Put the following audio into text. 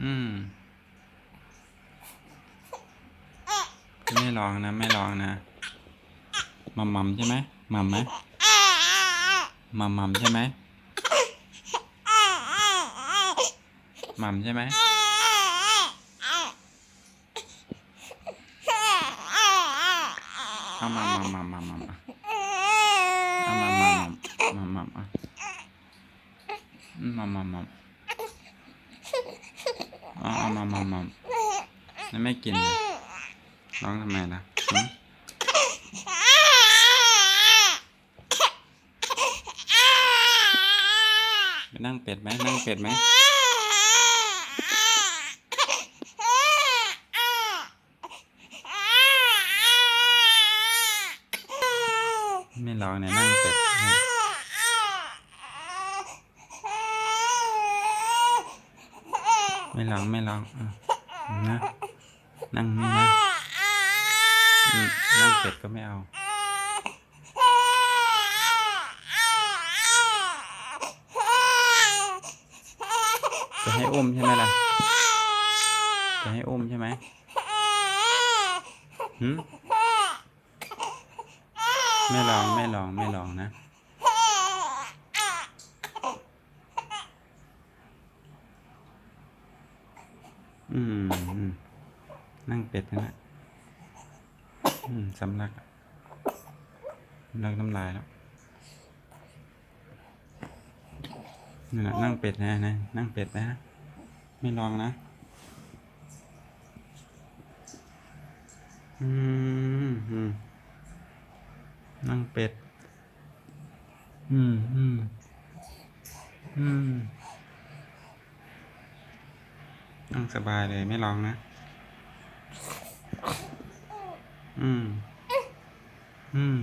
อืมไม่ลองนะ ไม่ลองนะมัมมัมใช่ไหมมัมไหมมัมมัมใช่ไหมมัมใช่ไหมเอามัมมัมมัมมัมมัมเอามัมมัมมัมมัมมัมมัมมัม อาเอามัมมัมมัมแล้วไม่กินเลยร้องทำไมล่ะไปนั่งเป็ดไหมนั่งเป็ดไหมไม่ร้องเนี่ยนั่งเป็ดให้ ไม่ร้องไม่ร้องอะนะนั่งนี่นะอืมนั่งเป็ดก็ไม่เอาจะให้อุ้มใช่ไหมล่ะ จะให้อุ้มใช่ไหมหืมไม่ลองไม่ลองไม่ลองนะ อืมอืมนั่งเป็ดนะอืมสำลักอะสำลักน้ำลายแล้วนี่นแหละนั่งเป็ดนะนะนั่งเป็ดนะ ไม่ลองนะ อืมอืมนั่งเป็ด อืมอืมอืม นั่งสบายเลยไม่ลองนะ อืม อืม